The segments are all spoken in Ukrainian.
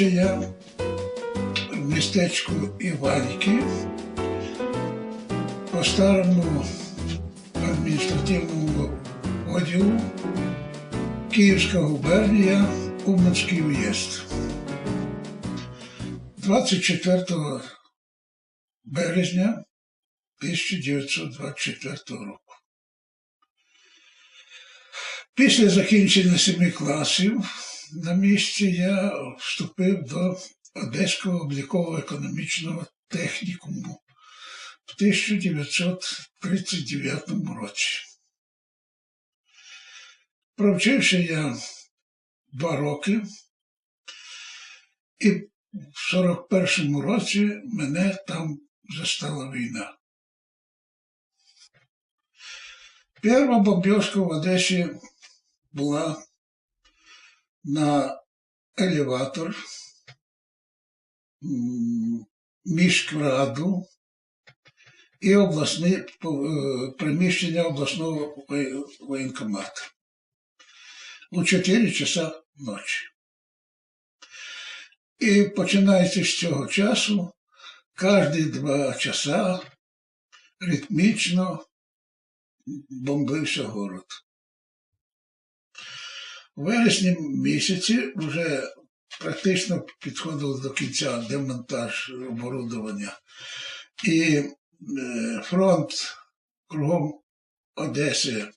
Народився я в містечку Іваньки по старому адміністративному оділу Київська губернія, Уманський уїзд. 24 березня 1924 року. Після закінчення семи класів на місці я вступив до Одеського обліково-економічного технікуму в 1939 році. Провчився я два роки, і в 41-му році мене там застала війна. Перша бомбежка в Одесі була на елеватор міськраду і обласне приміщення обласного воє- воєнкомату у 4 часа ночі. І починаючи з цього часу, кожні два часа ритмічно бомбився город. У вересні місяці вже практично підходив до кінця демонтаж оборудовання. І е, фронт кругом Одеси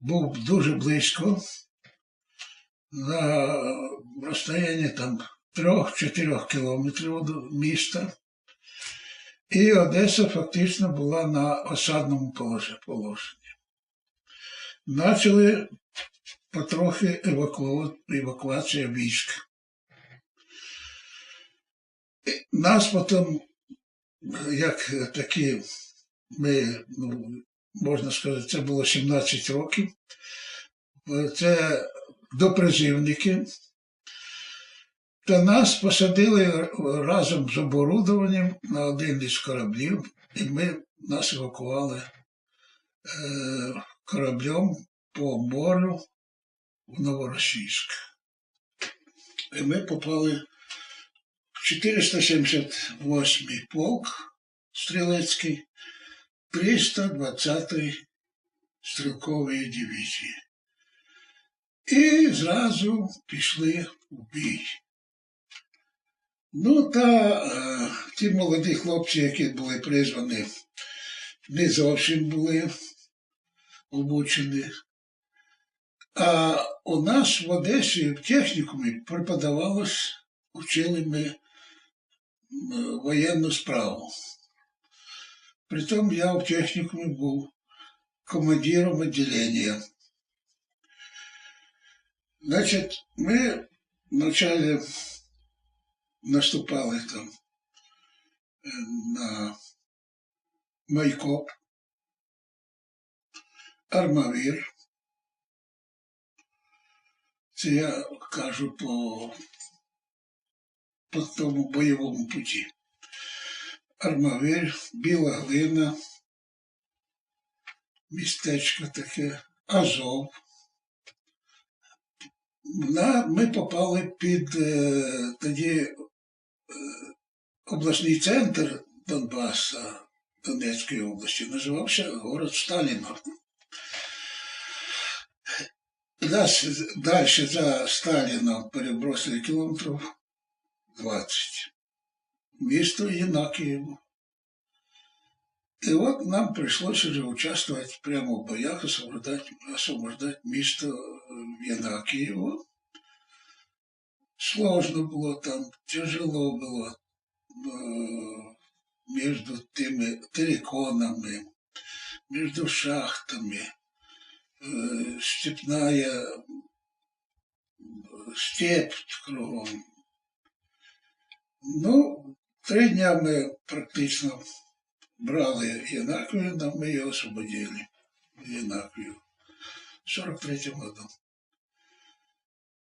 був дуже близько, на розстоянні там 3-4 кілометрів від міста. І Одеса фактично була на осадному полож- положенні. Почали потрохи евакуа- евакуація військ. Нас потім, як такі, ми, ну, можна сказати, це було 17 років. Це допризивники. Та нас посадили разом з оборудованням на один із кораблів, і ми нас евакували е, кораблем по морю в Новоросійськ. І ми попали в 478-й полк стрілецький 320-ї стрілкової дивізії. І зразу пішли в бій. Ну та е, ті молоді хлопці, які були призвані, не зовсім були обучені. А у нас в Одесі в технікумі преподавалось, учили ми воєнну справу. Притом я в технікумі був командиром відділення. Значить, ми вначале наступали там е, на Майкоп, Армавір. Це я кажу по, по тому бойовому путі. Армавір, Біла глина, містечко таке, Азов. Ми попали під е, тоді е, обласний центр Донбаса Донецької області, називався город Сталіно. Нас далі за Сталіном перебросили кілометрів 20. Місто Єнакієво. І от нам прийшлося вже участвувати прямо в боях, освобождати, освобождати місто Єнакієво. Сложно було там, тяжело було э, между тими териконами, между шахтами, э, степная степь кругом. Ну, три дня ми практично брали Єнакію, но ми її освободили. Єнакію. В 43-му году.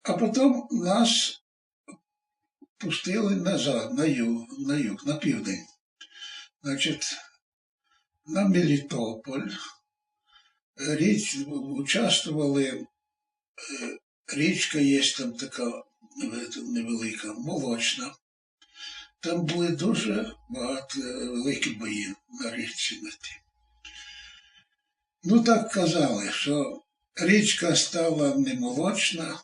А потім нас пустили назад, на юг, на юг, на південь. Значить, на Мелітополь. Річ, участвували, е, річка є там така невелика, молочна. Там були дуже багато е, великі бої на річці на тій. Ну так казали, що річка стала не молочна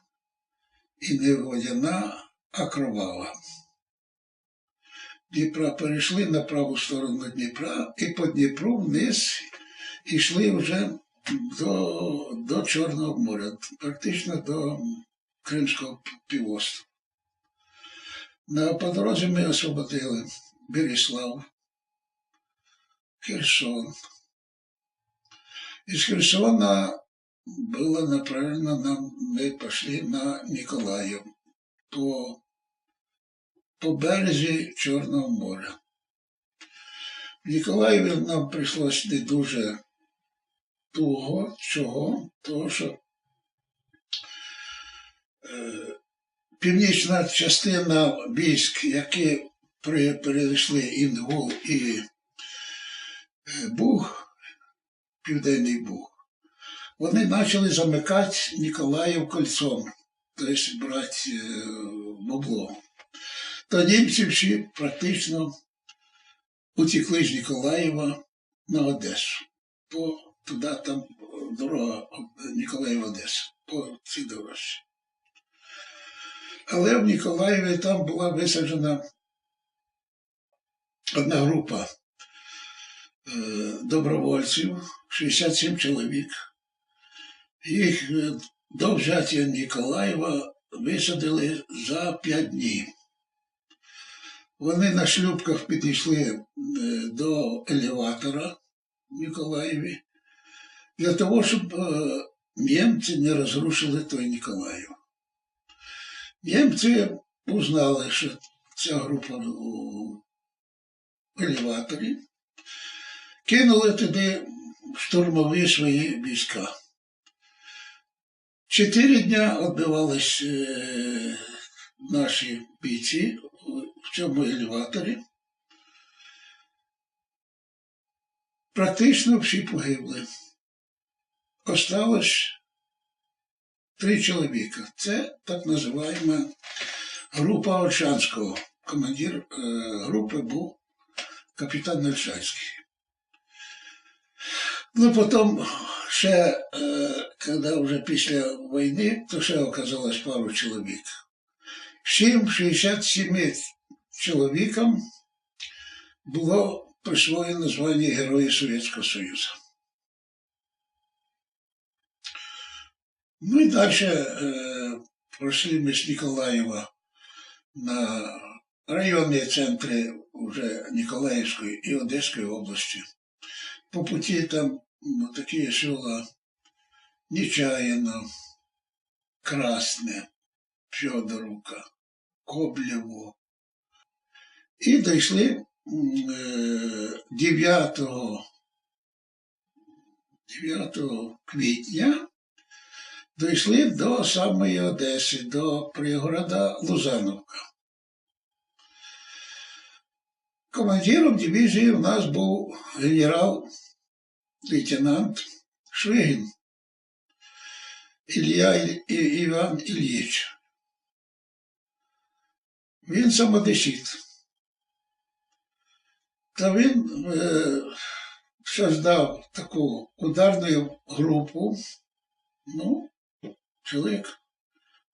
і не водяна, а кровава. Дніпра перейшли на праву сторону Дніпра і по Дніпру вниз йшли вже до, до Чорного моря, практично до Кримського півострова. На по ми освободили Береслав, Херсон. Из Херсона было направлено нам, мы пошли на Николаев по, по березі Чорного моря. В Ніколаєві нам прийшлось не дуже туго, чого, того що е, північна частина військ, які перейшли Інгул і е, Буг, Південний Буг, вони почали замикати Ніколаїв кольцом, тобто брати е, бабло. То німці всі практично утекли з Ніколаєва на Одесу. По, туди там дорога Ніколаїв-Одеса, по цій дорожці. Але в Ніколаєві там була висаджена одна група е, добровольців, 67 чоловік. Їх е, до взяття Ніколаєва висадили за 5 днів. Вони на шлюпках підійшли е, до елеватора в Ніколаєві для того, щоб е, німці не розрушили той Ніколаїв. Німці узнали, що ця група у елеваторі, кинули туди штурмові свої війська. Чотири дня відбивались е, наші бійці в цьому елеваторі. Практично всі погибли. Осталось три чоловіка. Це так називаємо група Ольшанського. Командир е, групи був капітан Ольшанський. Ну, потім ще, е, коли вже після війни, то ще оказалось пару чоловік. Всім 67 чоловікам було присвоєно звання Герої Совєтського Союзу. Ну і далі е, пройшли ми з Ніколаєва на районні центри вже Ніколаївської і Одеської області. По путі там ну, такі села Нечаїно, Красне, Федоровка, Коблєво. І дійшли м, е, 9, 9 квітня дійшли до самої Одеси, до пригорода Лузановка. Командиром дивізії у нас був генерал-лейтенант Швигін Ілля Іван Ільїч. Він самодесіт. Та він е, создав таку ударну групу, ну, чоловік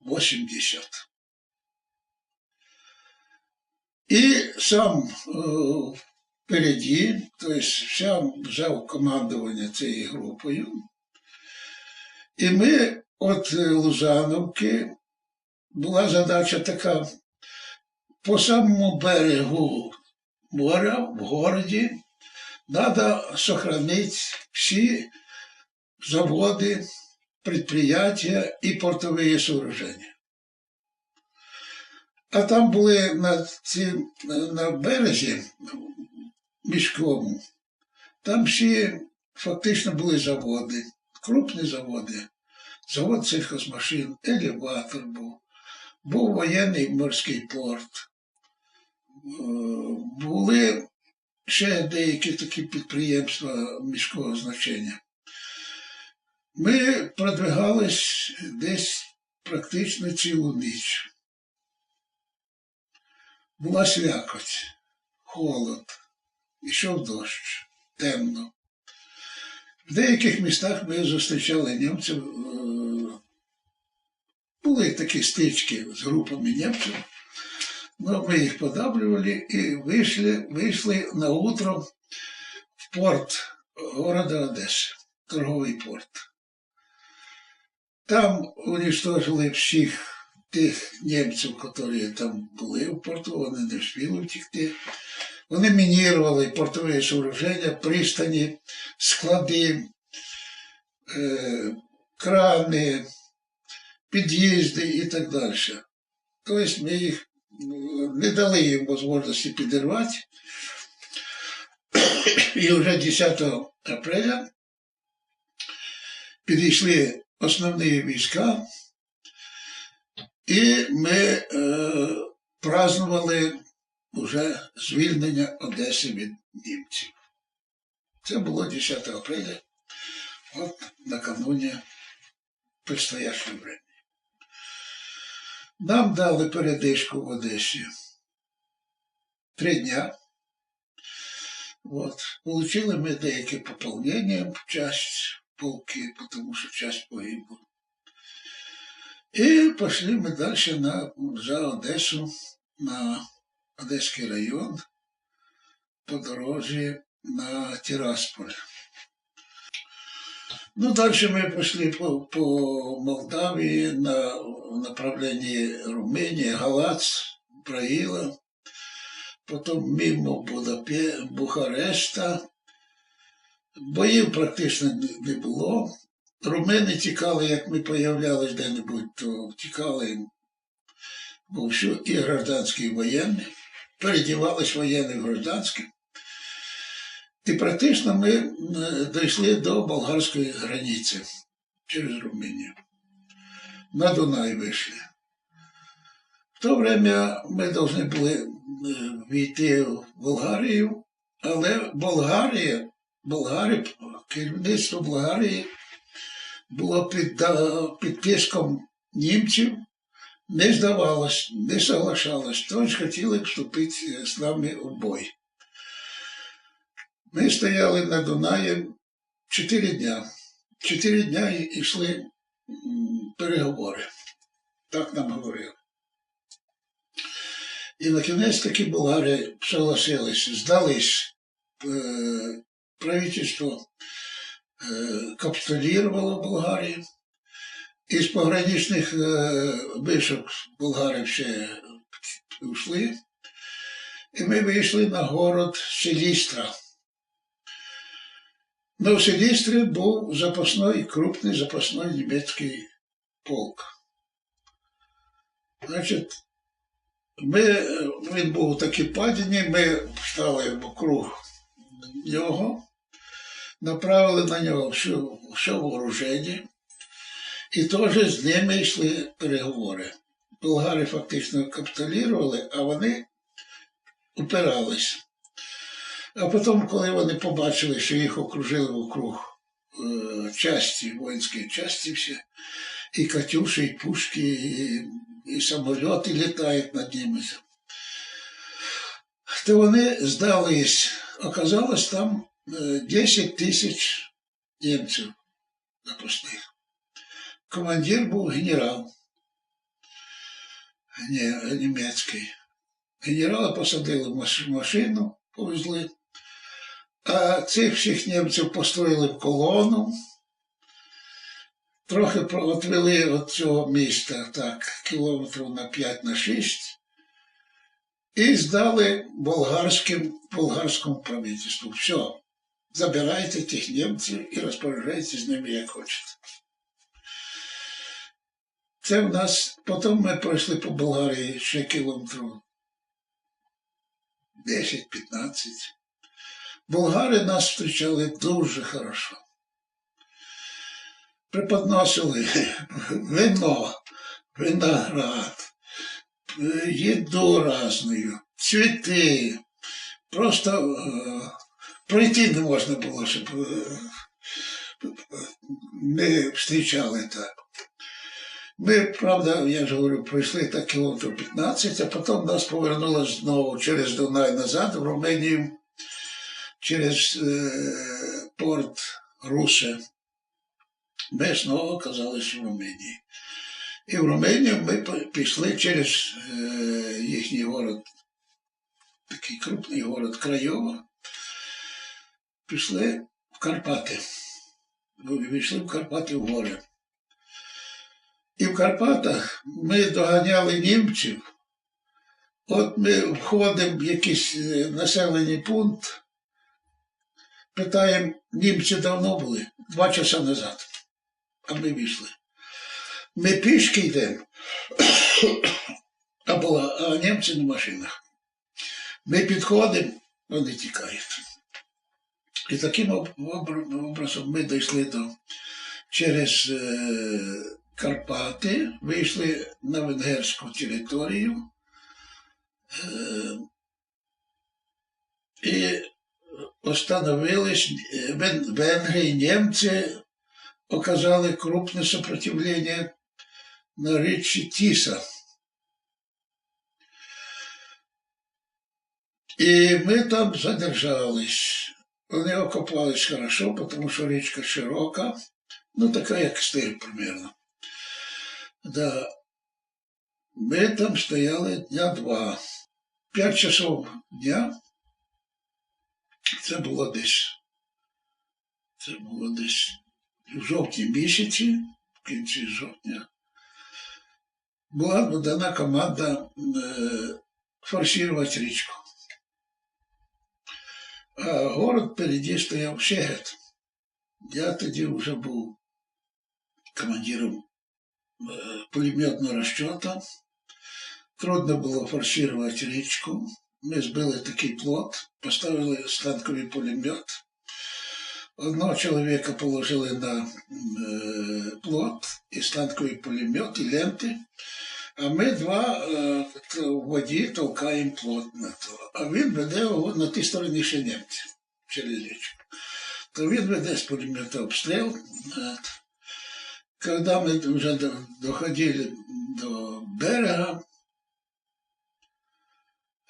80. І сам е, впереді, тобто сам взяв командування цією групою. І ми від е, Лузановки була задача така по самому берегу моря в городі треба сохранити всі заводи, предприятия і портові сооруження. А там були на, ці, на березі міському, там всі фактично були заводи, крупні заводи. Завод сільхозмашин, елеватор був, був воєнний морський порт. Були ще деякі такі підприємства міського значення. Ми продвигались десь практично цілу ніч. була слякоть, холод, ішов дощ, темно. В деяких містах ми зустрічали німців. е, Були такі стички з групами німців. Ну, ми їх подавлювали і вийшли, вийшли на утро в порт города Одеси, торговий порт. Там уничтожили всіх тих німців, які там були в порту, вони не встигли втекти. Вони мінірували портові сооруження, пристані, склади, е, крани, під'їзди і так далі. Тобто ми їх ну, не дали їм можливості підірвати. І вже 10 апреля підійшли основні війська, і ми е, празднували вже звільнення Одеси від німців. Це було 10 апреля, от накануне предстоящего времени. Нам дали передишку в Одесі три дня. Вот. Получили мы деякі пополнення, часть полки, потому что часть погибла. И пошли мы дальше на за Одессу, на Одесский район, по дорозі на Тирасполь. Ну, дальше мы пошли по, по Молдавии на направлении Румынии, Галац, Браила, потім мимо Будапе, Бухареста. Боїв практично не- було. Румини тікали, як ми появлялись де-небудь, то тікали вовсю і гражданські, і воєнні. Передівались воєнні в гражданські. І практично ми е, дійшли до болгарської границі через Румунію. На Дунай вийшли. В то время ми повинні були е, війти в Болгарію, але Болгарія, Болгарія, керівництво Болгарії було під, під тиском німців, не здавалось, не соглашалось, тож хотіли вступити з нами в бой. Ми стояли на Дунаї чотири дня. Чотири дня йшли переговори. Так нам говорили. І на кінець таки болгари согласились, здались. Правительство е, капітулювало Болгарії. Із пограничних е, вишок болгари ще ушли. І ми вийшли на город Селістра. Но в Селістрі був запасний, крупний запасний німецький полк. Значить, ми, е, він був у падіні, ми стали вокруг нього, направили на нього все, все вооруження, і теж з ними йшли переговори. Болгари фактично капітулювали, а вони упирались. А потім, коли вони побачили, що їх окружили вокруг е, часті, воїнські часті всі, і Катюші, і пушки, і, і самоліти літають над ними. То вони здались, оказалось там е, 10 тисяч німців запасних. Командир був генерал німецький. Генерала посадили в машину, повезли. А цих всіх німців построїли в колону, трохи відвели від цього міста так, кілометрів на 5 на 6 і здали болгарським, болгарському правительству. Все, забирайте тих німців і розпоряджайтеся з ними як хочете. Це в нас, потім ми пройшли по Болгарії ще кілометрів 10-15. Болгари нас зустрічали дуже хорошо. Преподносили вино, виноград, е, їду разною, цвіти. Просто е, пройти не можна було, щоб е, не зустрічали так. Ми, правда, я ж говорю, пройшли так кілометрів 15, а потім нас повернуло знову через Дунай назад в Руменію, через е, порт Русе. Ми знову оказалися в Руменії. І в Руменію ми пішли через е, їхній город, такий крупний город Крайова. Пішли в Карпати. Війшли в Карпати в гори. І в Карпатах ми доганяли німців. От ми входимо в якийсь е, населений пункт, питаємо, німці давно були, два часа назад, а ми вийшли. Ми пішки йдемо, а, була, а німці на машинах. Ми підходимо, вони тікають. І таким образом ми дійшли до через е, Карпати, вийшли на венгерську територію. Е, і остановились е, венгри і німці оказали крупне сопротивление на річці Тіса. І ми там задержались. Вони окопались хорошо, потому що річка широка, ну така як стиль примерно. Да. Ми там стояли дня два. П'ять часов дня. Це було десь. Це було десь в жовтні місяці, в кінці жовтня. Була дана команда е, форсувати річку. А город впереді стояв Шегет. Я тоді вже був командиром е, пулеметного розчета. Трудно було форсувати річку. Ми збили такий плот, поставили станковий пулемет. Одного чоловіка положили на е, плот і станковий пулемет, і ленти. А ми два е, в воді толкаємо плот на то. А він веде його на тій стороні ще німці через річку. То він веде з пулемета обстріл. От. Когда мы уже до- доходили до берега,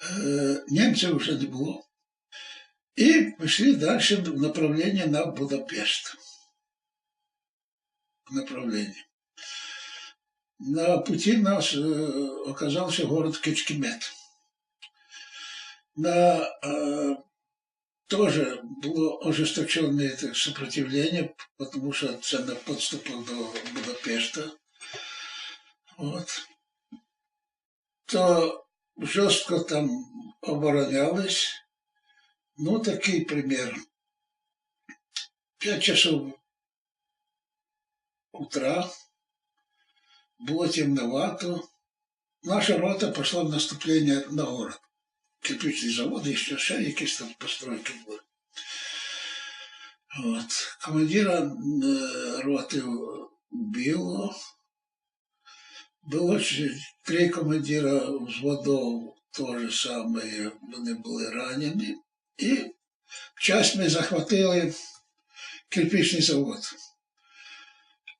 э, немцев уже не было. И пошли дальше в направлении на Будапешт. В направлении. На пути нас э, оказался город Кечкемет. На, э, тоже было ожесточенное это сопротивление, потому что это на подступах до Будапешта. Вот. То жорстко там оборонялись. Ну, такий примір. П'ять часов утра було темновато. Наша рота пішла в наступлення на город. Кирпичний завод і ще, ще якісь там постройки були. От. Командира е, роти вбило. Було три командира взводов теж саме, вони були ранені. І в час ми захватили кирпичний завод.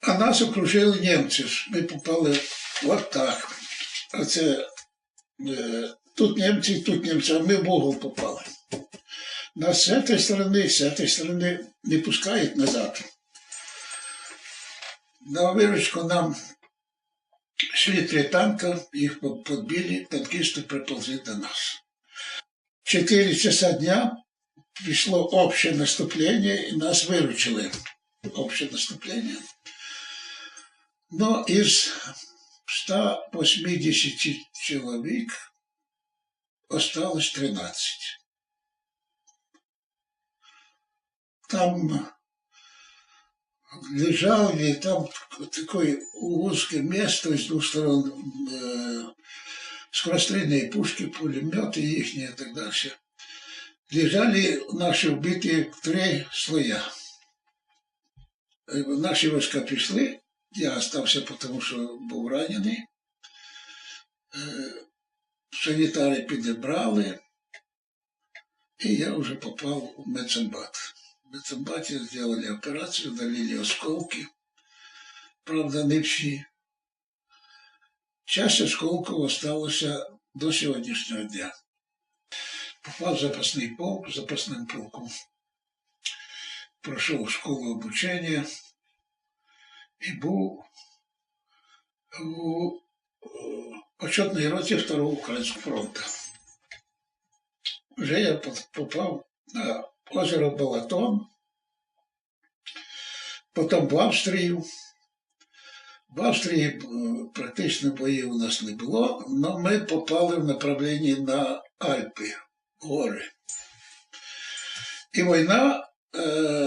А нас окружили німці. Ми попали от так. Оце, е, тут німці, тут німці, а ми в угол попали. Нас з цієї сторони, з цієї сторони не пускають назад. На виручку нам шли три танка, їх по- подбили, танкисти приползли до нас. В 4 часа дня пришло общее наступление, и нас выручили. Общее наступление. Но из 180 человек осталось 13. Там лежали, там такое узкое место с двух сторон, э, скорострельные пушки, пулеметы их и так дальше. Лежали наши убитые в три слоя. Е, Наші війська пішли, я остався, тому що був ранений. Е, Санітари підібрали, і я вже попав у медсанбат. В медсанбаті зробили операцію, удалили осколки. Правда, не всі. Часть осколків осталося до сьогоднішнього дня. Попав в запасний полк, запасним полком. Пройшов школу обучення і був у е, почетній роті Второго Українського фронту. Вже я попав на озеро Балатон, потім в Австрію. В Австрії е, практично боїв у нас не було, але ми попали в направленні на Альпи, гори. І війна е,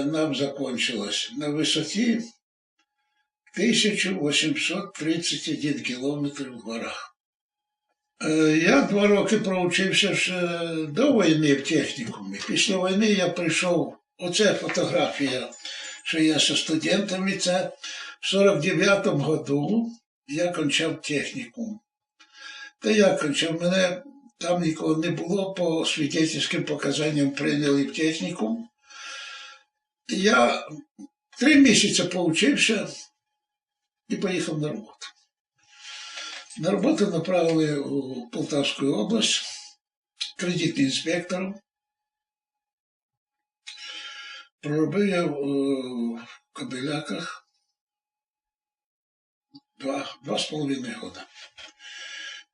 нам закончилась на висоті 1831 кілометр в горах. Е, я два роки проучився ще до війни в технікумі. Після війни я прийшов, оце фотографія, що я зі студентами, це в 49-му году я кончав технікум. Та я кончав, мене там нікого не було, по свідетельським показанням прийняли в технікум. Я три місяці поучився і поїхав на роботу. На роботу направили у Полтавську область кредитним інспектором. Проробив я в Кобиляках два, два з половиною года.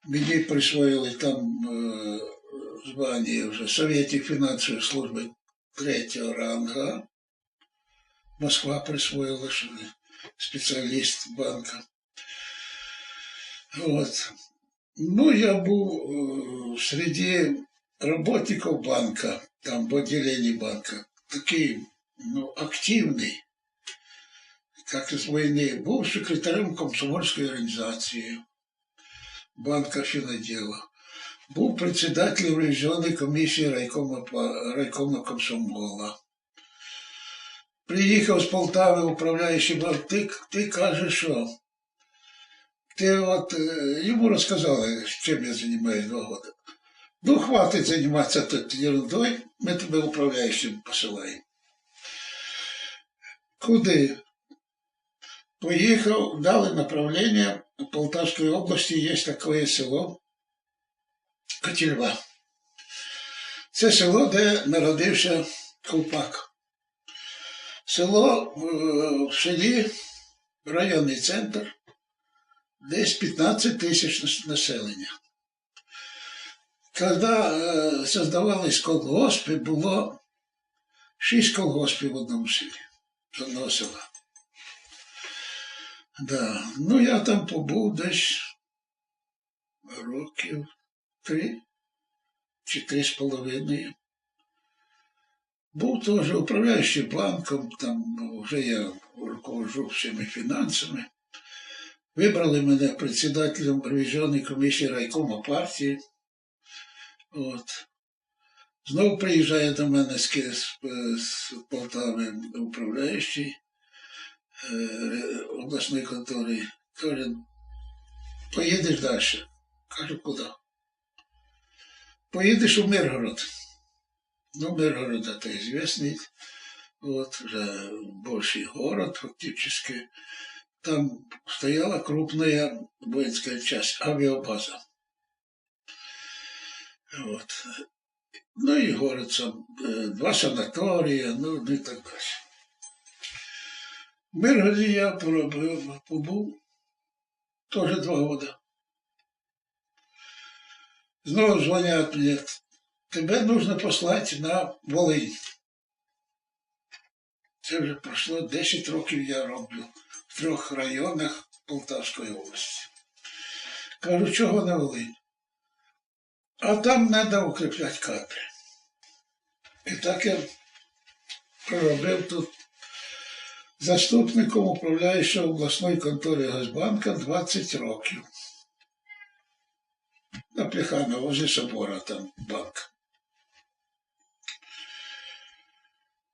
Мені присвоїли там е, звання вже Совєтів фінансової служби третього ранга. Москва присвоїла що спеціаліст банка. От. Ну, я був е, серед работників банка, там в відділенні банка, такий ну, активний, як з війни, був секретарем комсомольської організації банка фіноділа. Був председателем ревізіонної комісії райкома, райкома комсомола. Приїхав з Полтави, управляючий банк, ти, ти кажеш, що ти от йому розказали, чим я займаюся два роки. Ну, хватить займатися тут ерундою, ми тебе управляючим посилаємо. Куди? Поїхав, дали направлення. В Полтавській області є таке село Котільва. Це село, де народився Ковпак. Село в селі, районний центр, десь 15 тисяч населення. Коли создавались колгоспи, було 6 колгоспів в одному селі, з одного села. Да. Ну, я там побув десь років три чи три з половиною. Був теж управляючий банком, там вже я руководжу всіми фінансами. Вибрали мене председателем ревізіонної комісії райкома партії. От. Знову приїжджає до мене з, з, з Полтави управляючий е, обласної контори. Каже, поїдеш далі. Кажу, куди? Поїдеш у Миргород. Ну, Миргород это известный, вот, уже больший город фактически. Там стояла крупная воинская часть, авиабаза. Вот. Ну и город сам, два санатория, ну, ну и так дальше. В Миргороді я пробив, побув теж два года. Знову дзвонять мені, тебе нужно послати на Волинь. Це вже пройшло 10 років я роблю в трьох районах Полтавської області. Кажу, чого на Волинь? А там треба укріпляти кадри. І так я проробив тут заступником управляючого обласної контори Газбанка 20 років. На Плехана, возле собора там банк.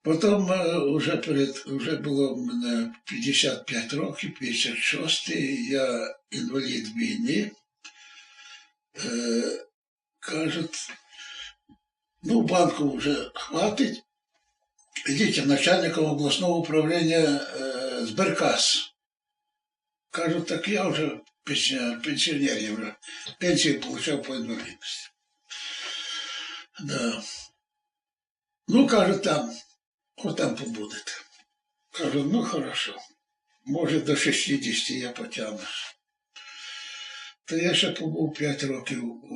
Потім вже перед, вже було в мене 55 років, 56 я інвалід війни. Е, кажуть, ну, банку вже хватить. Ідіть начальником обласного управління е, Зберкас. Кажуть, так я вже пенсіонер, пенсіонер я вже. Пенсію получав по інвалідності. Да. Ну, каже, там, от там побудете. Кажу, ну хорошо. Може до 60 я потягну. То я ще побув 5 років о,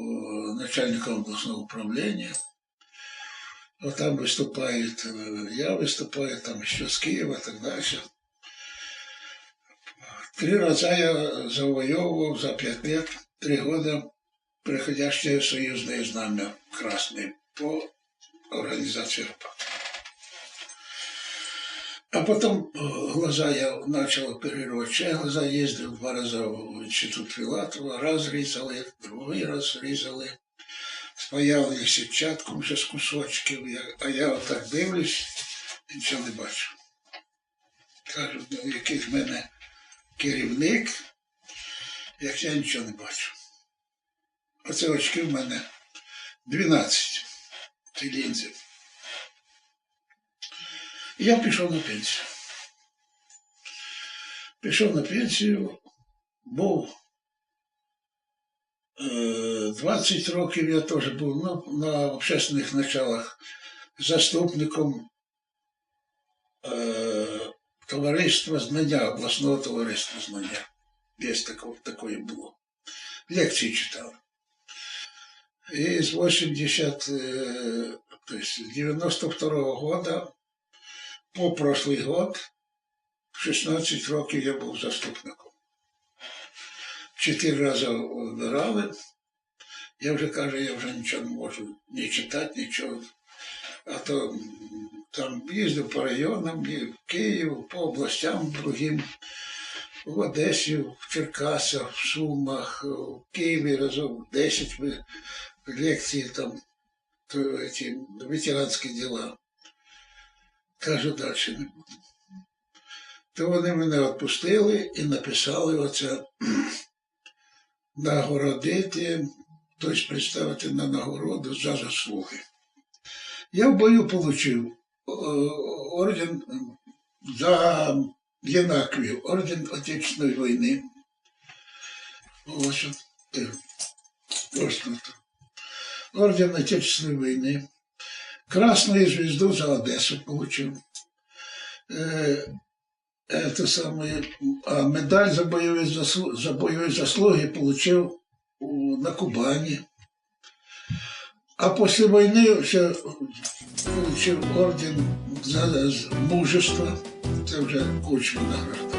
начальником обласного управління. От там виступають, е, я виступаю, там ще з Києва і так далі. Три рази я завоевывал за пять лет, три года приходящее союзное знамя красное по организации РПА. А потом э, глаза я начал оперировать ще глаза, ездил два раза в институт Филатова, раз різали, другий раз різали. Спаяли сітчатком вже з кусочків, а я отак дивлюсь, і нічого не бачу. Кажу, ну який з мене керівник, як я нічого не бачу. Оце очки в мене 12 ці лінзи. І я пішов на пенсію. Пішов на пенсію, був 20 років я теж був ну, на общественних началах заступником е, товариства знання, обласного товариства знання. Десь тако, такое було. Лекції читав. І з 80, е, то есть з 92 года по прошлый год, 16 років я був заступником. Чотири рази вибирали. Я вже кажу, я вже нічого не можу ні читати, нічого. А то там їздив по районам, і в Київ, по областям другим, в Одесі, в Черкасах, в Сумах, в Києві разом 10 ви- лекцій там, то, эти, ветеранські діла. Кажу, далі не буду. То вони мене відпустили і написали оце нагородити, тобто представити на нагороду за заслуги. Я в бою отримав орден за Янаквію, орден Отечественної війни. Ось от, е. Орден Отечественної війни. Красную звезду за Одессу получил. Э, это самое, а медаль за боевые, заслу, за боевые заслуги получил у- на Кубани. А после войны ще получил орден за з- мужество. Це вже кучма награда.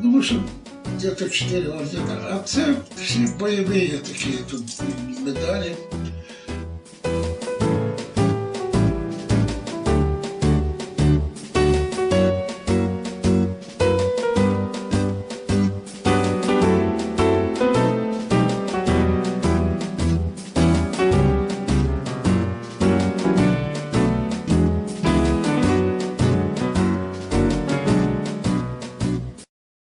Ну, в общем, где-то 4 ордена. А це всі бойові такі тут медалі.